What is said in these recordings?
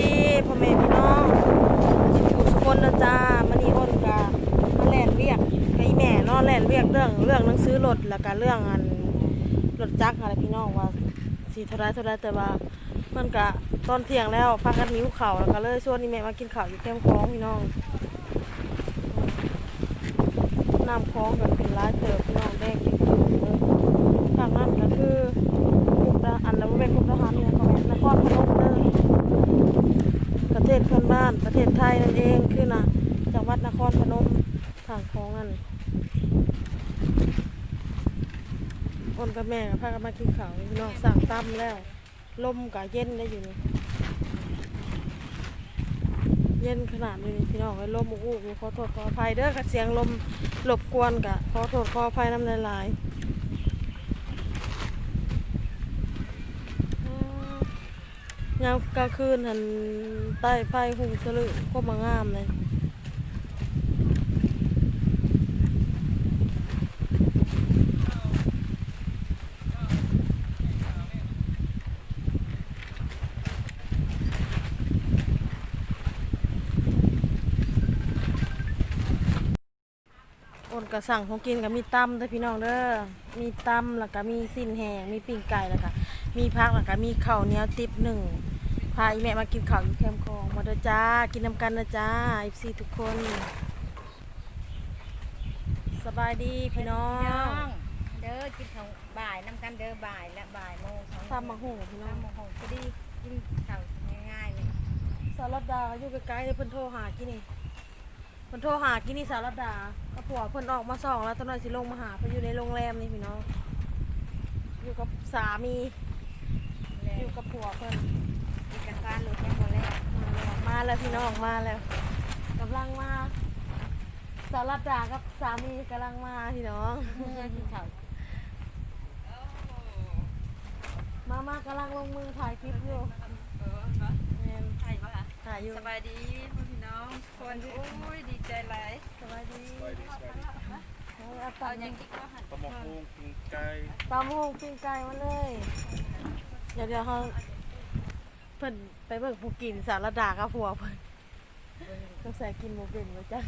ดีพ่อแม่พี่น้องสุขสุคนนะจ้ามันนี่อ้นกะมาแล่นเรียกไอ้แม่นอนแล่นเรียกเรื่องเรื่องหนังสือรถแล้วก็เรื่องอันรถจักรอะไรพี่น้องว่าสีเท่าไรเท่าไรแต่ว่ามันกะตอนเที่ยงแล้วพากันนิ้วเข่าแล้วก็เลยชวนนี่แม่มากินข้าวอยู่แคมคลองพี่น้องน้ำคลองกันเป็นร้ายเติบพี่น้องแดงจริงๆเลยทางนั้นก็คือมุกดาอันแล้วบ่เป็นมุกดาหารเนี่ยเขาเป็นนครพนมเด้อ ประเทศเพื่อนบ้าน ประเทศไทยนั่นเองคือนะจังหวัดนครพนมทางของนั่นคนกับแม่กับพากันมากินข้าวพี่น้องสั่งตั้มแล้วลมกับเย็นได้อยู่นี่เย็นขนาดนี้พี่น้องไอ้ลมอู้อู้ขอโทษขออภัยเด้อกับเสียงลมรบกวนกะขอโทษขออภัยน้ำลายๆอืม ยามกลางคืนหันใต้ไฟหุงสลึงก็มางามเลยอนกระสั่งของกินกับมีตำเด้อพี่น้องเด้อ มีตำแล้วก็มีสิ้นแหงมีปิ้งไก่แล้วก็มีพักแล้วก็มีข้าวเหนียวติบหนึ่ง พาอีแม่มากินข้าวอยู่แคมป์คลองมาเด้อจ้า กินน้ำกันนะจ้าอีซีทุกคน สบายดีพี่น้อน้องงเด้อกินของบ่ายน้ำกันเด้อบ่ายและบ่ายโมงสองทำมาหูพี่น้องน้ำมงคงพอดีกินข้าวง่ายๆเลยสารดาอยู่ใกล้ๆเลยเพิ่นโทรหากินนี่เพิ่นโทรหากินนี่สารดาก็ผัวเพิ่นออกมาส่องแล้วตอนนั้นสิลงมาหาเพิ่นอยู่ในโรงแรมนี่พี่น้องอยู่กับสามีแล้อยู่วกับผัวเพิ่นกินกันฟ้านรถแค่พอแล้วมาแล้วพี่น้องมาแล้วกำลังมาสารดากับสามีกำลังมาพี่น้องเมื่อกินข้าวมามากำลังลงมือถ่ายคลิปอยู่เออเนาะแม่นไทยปะคะถ่ายอยู่สบายดีพ่อพี่น้องทุกคนโอ้ยดีใจหลายสบายดีสวัสดีสวัสดีเอาเอาตำอย่างที่ก็หันตะมกพุงกินไก่ตำหงปิ้งไก่มาเลย เดี๋ยวเดี๋ยวเขาเพิ่นไปเบิกผู้กินสารดากับผัวเพิ่นต้องใส่กินหมูเป็นมาจ้ะ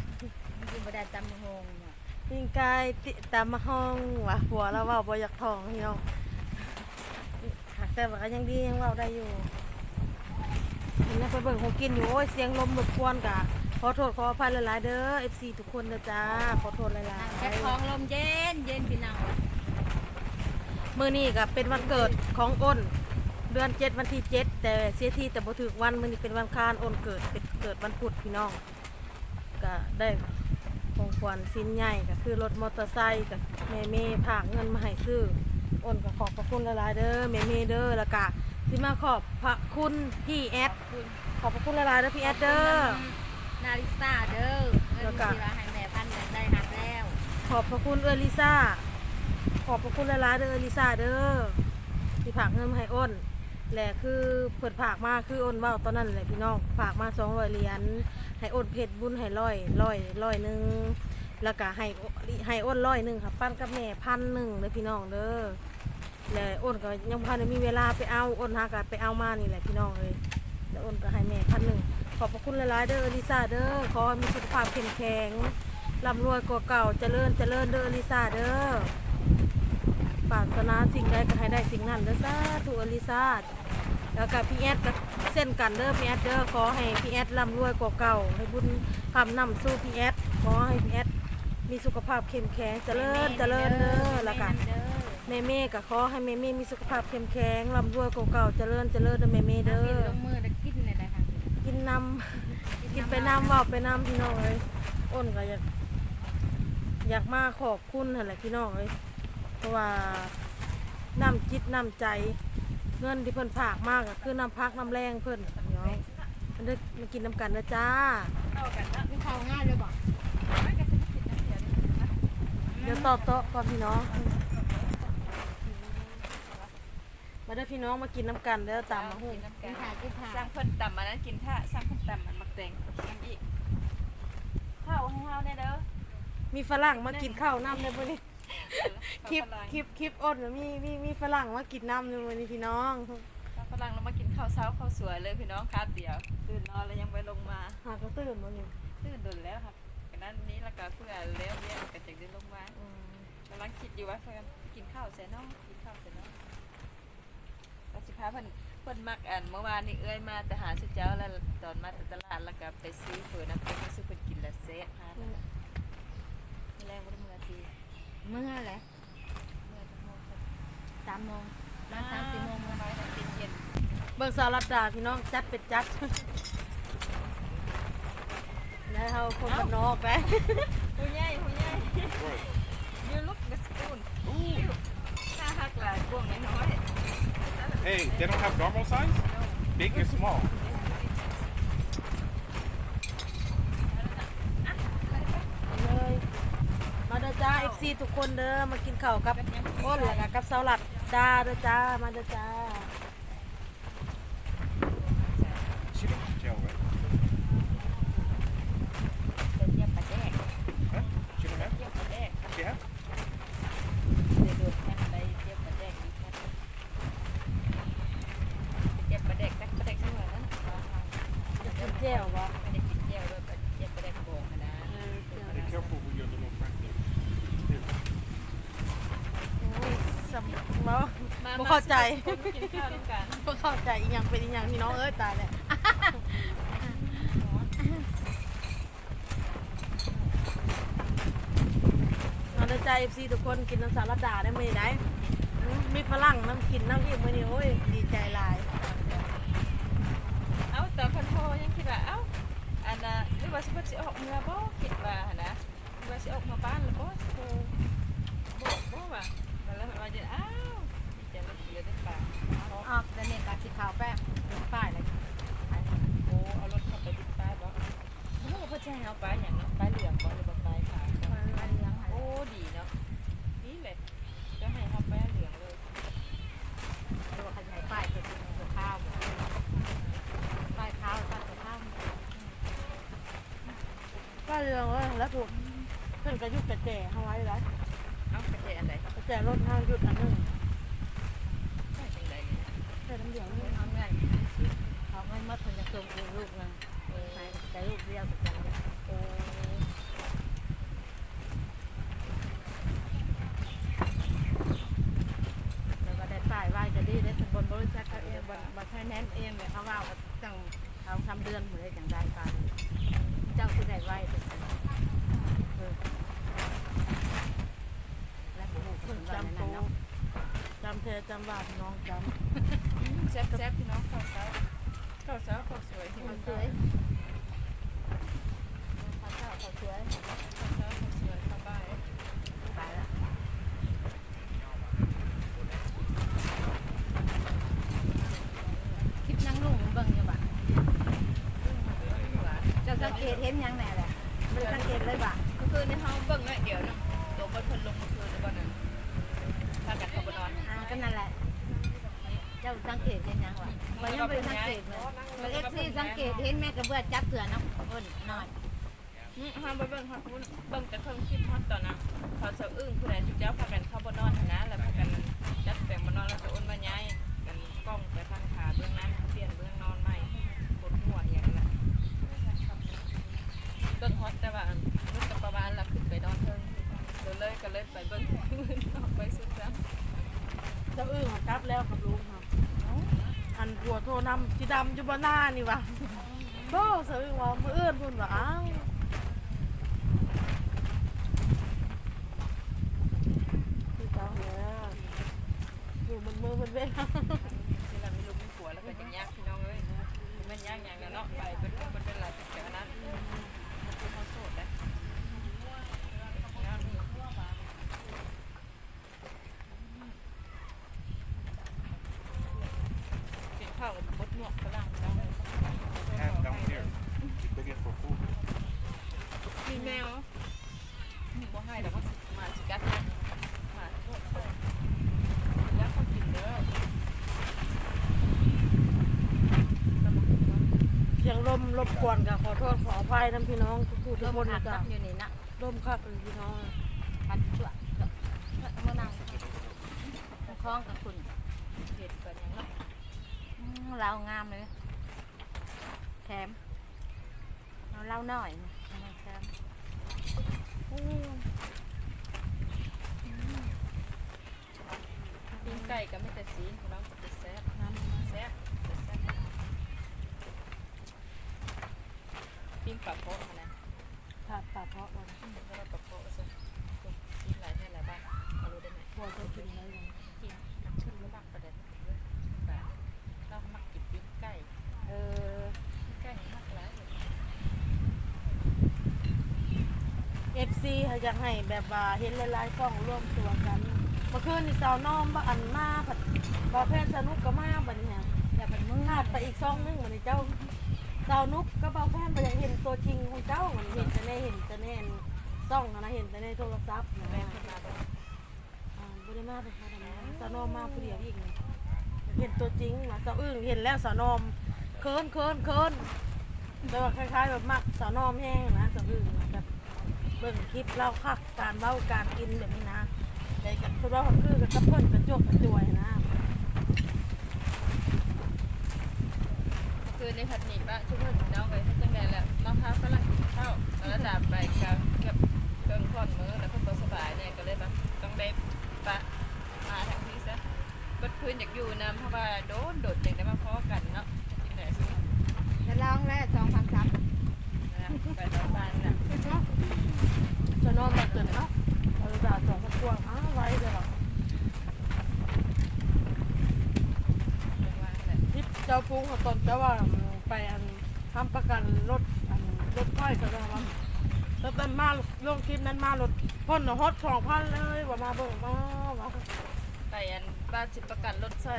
กินบไดาตำมะฮงน่ะปิ้งไก่ติตำมะฮองว่ะผัวเราเว่าบ่อยากท้องพี่น้องแต่ว่าก็ยังดียังเว้าได้อยู่เห็นแล้วไปเบิกผู้กินอยู่โอ้ยเสียงลมรบกวนกะขอโทษขออภัยหลายๆเด้อ FC ทุกคนนะจ้าขอโทษหลายนั่งแค่ๆท้องลมเย็นเย็นพี่น้องมื่อนี้ก็เป็นวันเกิดของอ้น เดือนเจ็ดวันที่เจ็ดแต่เสียทีแต่บ่ถึกวันมื่อนี้เป็นวันคานอ้นเกิดเป็นเกิดวันพุธพี่น้องก็ได้ของขวัญสิ้นใหญ่ก็คือรถมอเตอร์ไซค์กับแม่เมย์ผากเงินมาให้ซื้ออ้นก็ขอบพระคุณหลายๆเด้อแม่เมย์เด้อแล้วก็สิมาขอบพระคุณพี่แอดขอบพระคุณหลายๆเด้อพี่แอดเด้อนาริซาเด้อเงิแล้นวก็ที่ว่าให้แม่พันได้หักแล้ว ขอบพระคุณเออลิซ่าขอบพระคุณหลายๆเด้อเออลิซ่าเด้อที่ผากเงินมาให้อ้น แหละคือเปิดผากมาคืออ้นเว่าตอนนั้นแหละพี่น้องผากมาสองร้อยเหรียญให้อ้นเพชรบุญให้ร้อยร้อยร้อยหนึ่งแล้วก็ให้ให้อ้นร้อยหนึ่งค่ะปั้นกับแม่พันหนึ่งเลยพี่น้องเด้อแล้วอ้นก็ยังพันมีเวลาไปเอาอ้นหากะไปเอามานี่แหละพี่น้องเลยแล้วอ้นก็ให้แม่พันหนึ่งขอบพระคุณหลายๆเด้ออลิซ่าเด้อขอให้มีสุขภาพเข้มแข็งร่ำรวยกว่าเก่าเจริญเจริญเด้ออลิซ่าเด้อ ปรารถนาสิ่งใดก็ให้ได้สิ่งนั้นเด้อสาธุอลิซาแล้วก็พี่แอดก็เส้นกันเด้อพี่แอดเด้อขอให้พี่แอดร่ำรวยกว่าเก่า ให้บุญคำนำสู้พี่แอดขอให้พี่แอดมีสุขภาพเข้มแข็งเจริญเจริญเด้อแล้วก็เด้อแม่เม่ก็ขอให้แม่เม่มีสุขภาพเข้มแข็งร่ำรวยกว่าเก่าเจริญเจริญเด้อแม่เม่เด้อลงมือได้กินเลยนะคะกินน้ำกินไปน้ำว่าไปน้ำพี่น้องเลยอ้นก็อยากอยากมาขอบคุณนั่นแหละพี่น้องเลย ราะว่าน้ำจิตน้ำใจเงินที่เพิ่นฝากมากก็คือน้ำพักน้ำแรงเพิ่นพี่น้องมันได้มากินน้ำกันนะจ้าเข้ากันนะกินข้าวง่ายเลยบอกไม่ก็จะกินน้ำเดียวนี่นะเดี๋ยวตอบโต๊ะก่อนพี่น้อง มาได้อพี่น้องมากินน้ำกันเด้อตามมาหูกินน้ำกิกันนถ่ายกินถ่ายสร้างเพิ่นต่ำมานั้นกินท่าสร้างเพิ่นต่ำมันมักแตงน้ำอีกข้าวให้เฮาแน่เด้อมีฝรั่งมากินข้าวน้ำในวันนี้ คลิปข้าวคลิปคลิปอ้นน่ะมีมีมีฝรั่งมากินน้ำในวันนี้พี่น้องข้าวฝรั่งเรามากินข้าวเช้าข้าวสวยเลยพี่น้องครับเดียวตื่นนอนแล้วยังไปลงมาหากก็ตื่นมาอยู่ตื่นโดนแล้วครับกันนั้นนี้แล้วก็เพื่อแล้วเรียนก็จะได้ลงมาอืมกำลังคิดอยู่ว่าเพื่อนกินข้าวเสร็จเนาะกินข้าวเสร็จเนาะแล้วสิพาเพิ่นเพิ่นมักอันเมื่อวานนี้เอ้ยมาแต่หาสุเจ้าแล้วตอนมาแต่ตลาดแล้วก็ไปซื้อเพิ่นน้ำเพิ่นมาซื้อเพิ่นกินและเซะฮะแล้วก็แรงบ่ได้มื้อที เมื่อไหร่เมื่อจักโมงสักสามโมงมาสามสี่โมงมาแล้วไว้เย็นเบิ่งสาวรัดดาพี่น้องจัดเป็ดจัด แล้วเฮาคนบ้านนอกไปๆผู้ใหญ่ผู้ใหญ่ What? you look the spoon ถ้าหักหลายพวกน้อย Hey, they don't have normal size? Big and small. เลยมาเด้อจ้า FC ทุกคนเด้อมากินข้าวกับอ้นแล้วก็กับสลัดดาเด้อจ้ามาเด้อจ้าเป็นเยี่ เข้าใจกินข้าวด้วยกันบ่เข้าใจอีหยังเป็นอีหยังพี่น้องเอ้ยตายแล้วมาเด้อจ้า FC ทุกคนกินน้ำสาลัดดาได้มื้อนี้ได้อืมมีฝรั่งน้ำกินน้ำอีกมื้อนี้โอ้ยดีใจหลาย เอ้าแต่คนโทรยังคิดว่าเอ้าอันน่ะหรือว่าสิเพิ่นสิออกเมื่อบ่คิดว่าหั่นนะหรือว่าสิออกมาบ้านแล้วบ่สิโทรบ่บ่ว่าแล้วมันว่าจะอ้าว ดีใจเลยเสียได้ปลาออกแล้วเนี่ยตาสีขาวแป้งป้ายเลยโอ้เอารถเข้าไปดิบป้ายบ่โอ้เพิ่นสิให้เอาไปหยังเนาะไปเหลืองบ่หรือบ่ไปขาวบ่มันเลี้ยงอะไรโอ้ดีเนาะดีเลยจะให้เขาไปเหลืองเลยตัวขยายป้ายเป็นตัวข้าวป้ายข้าวป้ายตัวข้าวก็เรื่องเอ้ยแล้วถูกเพิ่นก็หยุดกระแจเฮาไว้แล้วเอาไปเจอันใดกระแจรถเฮาหยุดอันหนึง ไปจังใดเนี่ย แต่น้ำเดียวนี่ เอาเงินเขาไม่ มัดคนจะส่งลูกนะไปแต่ลูกเรียวกับจังโอ้แล้วก็ได้ป้ายไหว้จะดีได้สมบูรณ์บริษัทเขาเองบัตรไฟแนนเองเนี่ยเขาว่าจังเขาทำเดือนเหมือนลยจังได้ไปเจ้าคือได้ไหว้เป็นและบุก เพิ่น จำ จำโต โต จำแท้จำว่าพี่น้องจ แซ่บแซ่บพี่น้องข้าวเช้าข้าวเช้า ข้าวสวยที่เขาวเจ้าเขาสวยข้าวเช้าข้าวสวยข้าวบ่ายไปละคลิปนั่งลุงเบิ่งอยู่บ่เจ้าสังเกตเห็นยังแน่แหละไม่สังเกตเลยบ่เมื่อคืนในห้องเบิ่งหน่อยเดียวบนพันลงเมื่อคืนหรือบ่นั้นพากันเข้าไปนอน อ่าก็นั่นแหละ เจ้าสังเกตเห็นยังวะมันยังไม่ได้สังเกตเลยมันเอ็กซี่สังเกตเห็นแม่กระเบื้อจับเถื่อนน้ำอ้นนอนอืมห้ามไปเบิ่งฮอดพุ่นเบิ่งแต่เครื่องคิดฮอดตอนนั้นเขาเสาอึ้งผู้ใดจุเจ้าพากันเข้าบ่นอนหั่นนะแล้วพากันจัดแต่งบ่นอนแล้วจะอ้นมาย้ายกันกล้องไปทางขาเบื้องนั้นเปลี่ยนเบื้องนอนใหม่ปวดหัวอย่างนั้นแหละเบิ่งฮอดแต่ว่าอันนึกกับประมาณละขึ้นไปนอนเทิงเดี๋ยวเลยก็เลยไปเบิ่งออกไปสุดแล้วำเจ้าอื้อของกลับแล้วกับลุงครับอัน ผัวโทรนำสีดำอยู่บ้านหน้านี่วะโบ้เสือว่ามือเอื้อนพุ่นว่าอ้าวคือเจ้าแล้วอยู่มันมือมันเว้ยที่เราไม่รู้ไม่ผัวแล้วก็ยังยากพี่น้องเอ้ยมันยากอย่างนั้นเนาะไปเป็นเป็นเป็นหลายเป็นแบบนั้นมันคือเขาโสดนะยากนี่กินข้าวกับบดหมวกฝรั่งแล้ว Have down here. She cook it for food. มีแมวมีบ่ให้แต่ว่ามาสิกัดนะมาโทษเลยแล้วเขากินเด้อ เสียงล มรบกวนกับขอโทษขออภัยน้ำพี่น้องทุกๆทุกคนหันะกจ๊ะอยู่นี่นะร่มคักเลยพี่น้องพัดชั่วเมื่อนางคล้องกับคุณเห็ดกันยังไงเรางามเลยแถมเอาเล่าหน่อยแถมปิ้งไก่ก็ไม่แต่สีพี่น้องก็จะแซ่บ น้ำมา แซ่บจะแซ่บ ปิ้งปลาโพะนะผัดปลาเพาะวันอืมแล้วก็ปลาโพะซะกินหลายแท่หลายบ้างมารู้ได้ไหมพอจะกินแล้วยังกินน้ำขึ้นแล้วบ้างประเด็นแบบเรามักกินปิ้งไก่เออปิ้งไก่มักหลายเลยเอฟซีเขาอยากให้แบบว่าเห็นหลายๆช่องร่วมตัวกันเมื่อคืนนี่สาวน้อมบ่อันมาผัดบ่แพนสนุกก็มาบัดนี้อย่าเป็นมือพลาดไปอีกช่องนึงบัดนี้เจ้า สาวนุกก็บ่แพนบ่อยากเห็นตัวจริงของเจ้ามันเห็นแต่ในเห็นแต่ในช่องนะเห็นแต่ในโทรศัพท์นะแม่ขึ้นมาบอกอ่าบ่ได้มาเป็นค่ะสาวนอมมาผู้เดียวอีกเห็นตัวจริงนะสาวอึ้งเห็นแล้วสาวนอมเคินเคินเคินแต่ว่าคล้ายๆแบบมักสาวนอมแห้งนะสาวอึ้งแบบเบิ่งคลิปเล่าคักการเล่าการกินแบบนี้นะแต่กับคือว่าคือกับกระเพิ่นกระจกกระจวยนะ คือในผัดหมี่ปะทุกคนน้องไปให้จังไงแหละมะพร้าฝรั่งกินข้าวแล้วดาบไปกับกับเกินก่อนมือแล้วก็ตัวสบายเนี่ยก็เลยแบบต้องได้ปะมาทางนี้ซะบัดคืนอยากอยู่นำเพราะว่าโดนโดดอย่างได้มาพอกันเนาะกินไหนสิจะลองแล้วสองพันสามนะไปตอนบ้านน่ะสาวนอมมาเกินเนาะเราจะสองกระพวงอ้าวไว้เลยหรอ เป็นว่าแหละ คลิปเจ้าพุงเขาตอนเจ้าว่าไปอันทำประกันรถอันรถไฟเขาจะว่าแล้วตอนมาลงคลิปนั้นมารถพ่นฮอตสองพันเลยว่ามาเบิ่งมาว่าไปอันบ้านสิประกันรถใส่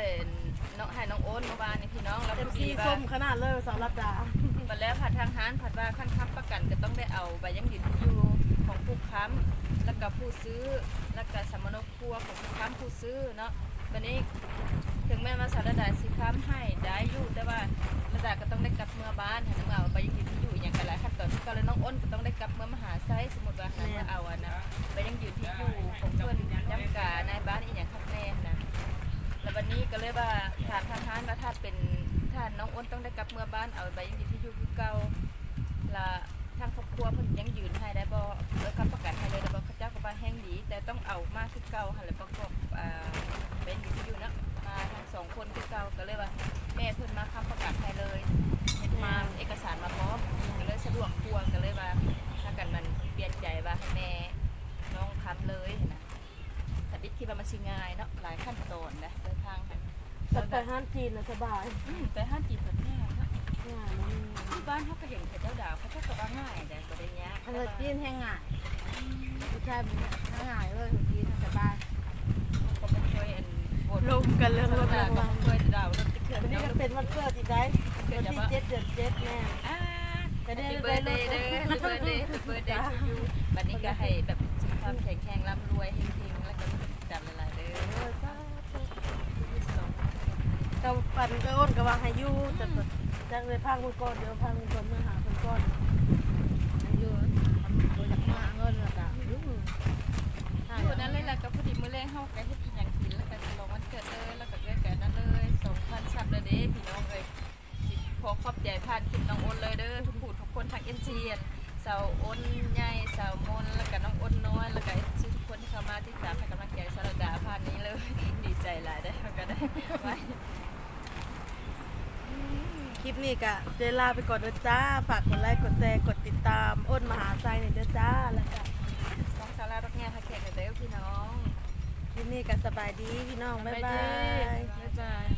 น้องให้น้องโอ๊ตเมื่อวานนี่พี่น้องแล้วเอพฟอซีดีว่าส้มขนาดเลยสาวรัตดามาแล้วผัดทางห้านผัดว่าขั้นค้ำประกันก็ต้องได้เอาใบยังยืนอยู่ของผู้ค้ำแล้วก็ผู้ซื้อแล้วก็สมนครัวของผู้ค้ำผู้ซื้อเนาะวันนี้ ถึงแม้ว่าสารดาสิค้ำให้ได้อยู่แต่ว่าระดาก็ต้องได้กลับเมื่อบ้านหันมาเอาใบยังยืนที่อยู่อย่างกันหลายขั้นตอนก็เลยน้องอ้นก็ต้องได้กลับเมื่อมหาไซสมมติว่าหันมาเอาอะนะใบยังยืนที่อยู่ของเพื่อนย้ำกาในบ้านอีกอย่างข้างแน่นะแล้ววันนี้ก็เลยว่าถามทางห้านว่าถ้าเป็นถ้าน้องอ้นต้องได้กลับเมื่อบ้านเอาใบยังยืนที่อยู่คือเก่าละทางครอบครัวเพิ่นยังยืนให้ได้บ่เออคำประกันให้เลยแต่บ่เขาเจ้าก็ว่าแห้งดี แต่ต้องเอามาคือเก่าหั่นแหละประกอบอ่าใบยังยืนที่อยู่เนาะ มาทั้งสองคนคือเก่าก็เลยว่าแม่เพิ่นมาค้ำประกันให้เลยเฮ็ดมาเอกสารมาพร้อมก็เลยสะดวกกว่าก็เลยว่าถ้ากันมันเปลี่ยนใจว่าให้แม่น้องค้ำเลยนะแต่ดิคิดว่ามันสิง่ายเนาะหลายขั้นตอนนะเดินทางค่ะแต่ไปห้านจีนนะสบายอืมแต่ห้าจีบแบบง่ายเนาะง่ายนะที่บ้านเขาก็เห็นเขาเจ้าดาวเขาเจ้าก็ว่าง่ายแต่ก็ได้ยากอันนี้กินแห้งง่ายผู้ชายมันง่ายเลยกินสบาย ก็ไม่เคยอันบท ลงกันเรื่องรถดาเรื่องก็รางเดาวรถติดเครื่องวันนี้ก็เป็นวันเกิดอีกได้วันที่เจ็ดเดือนเจ็ดแน่อ่าก็ได้ Happy ได้ร birthday ถเด้อ Happy birthday Happy birthday to you บัดนี้ก็ให้แบบสุขภาพแข็งแรงร่ำรวยเฮงๆแล้วก็จับหลายๆเด้อเออสาธุก็ปั่นก็อ้นก็ว่าให้ยู่แต่จังเลยพาคุณก่อนเดี๋ยวพาคุณก่อนเมื่อหาคุณก่อนอยู่ทำบริจาคมาเงินแล้วก็อยู่นั่นเลยแหละก็พอดีมื้อแรกเฮาก็เใจผ่านคลิปน้องโอนเลยเด้อทุกผู้ทุกคนทาง NG สาวโอนใหญ่สาวมนแล้วก็น้องโอนน้อยแล้วก็ FC ทุกคนที่เข้ามาติดตามให้กำลังใจสารดาผ่านนี้เลยดีใจหลายได้อก็ได้ไว้คลิปนี้ก็เดลาไปก่อนเด้อจ้าฝากกดไลค์กดแชร์กดติดตามอ้นมหาไซเนี่ยเด้อจ้าแล้วก็น้องสารารถแง่ทักแขกเด้อพี่น้องคลิปนี้ก็สบายดีพี่น้องบ๊ายบายบ๊ายบาย